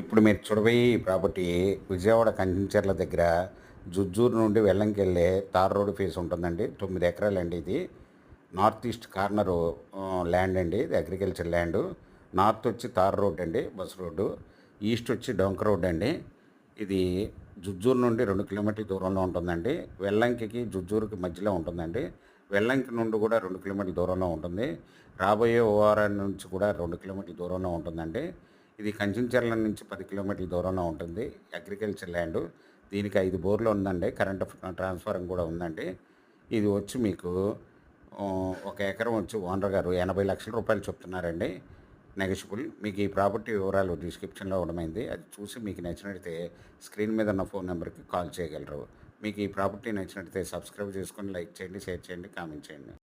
ఇప్పుడు మీరు చూడబోయే ఈ ప్రాపర్టీ విజయవాడ కంచెంచెర్ల దగ్గర జుజ్జూరు నుండి వెల్లంకి వెళ్ళే తార్ రోడ్ ఫేస్ ఉంటుందండి. తొమ్మిది ఎకరాలండి ఇది. నార్త్ ఈస్ట్ కార్నరు ల్యాండ్ అండి. ఇది అగ్రికల్చర్ ల్యాండ్. నార్త్ వచ్చి తార్ రోడ్ అండి బస్ రోడ్డు. ఈస్ట్ వచ్చి డొంక రోడ్ అండి. ఇది జుజ్జూరు నుండి రెండు కిలోమీటర్ల దూరంలో ఉంటుందండి. వెల్లంకికి జుజ్జూరుకి మధ్యలో ఉంటుందండి. వెల్లంకి నుండి కూడా రెండు కిలోమీటర్ల దూరంలో ఉంటుంది. రాబోయే ఓఆర్ఆర్ నుంచి కూడా రెండు కిలోమీటర్ల దూరంలో ఉంటుందండి. ఇది కంచెంచెర్ల నుంచి పది కిలోమీటర్ల దూరంలో ఉంటుంది. Agriculture land. దీనికి ఐదు బోర్లు ఉందండి. కరెంట్ ట్రాన్స్ఫారం కూడా ఉందండి. ఇది వచ్చి మీకు ఒక ఎకరం వచ్చి ఓనర్ గారు ఎనభై లక్షల రూపాయలు చెప్తున్నారండి. నెగషిబుల్. మీకు ఈ ప్రాపర్టీ వివరాలు డిస్క్రిప్షన్లో ఉండమైంది. అది చూసి మీకు నచ్చినట్లయితే స్క్రీన్ మీద ఉన్న ఫోన్ నెంబర్కి కాల్ చేయగలరు. మీకు ఈ ప్రాపర్టీ నచ్చినట్లయితే సబ్స్క్రైబ్ చేసుకొని లైక్ చేయండి షేర్ చేయండి కామెంట్ చేయండి.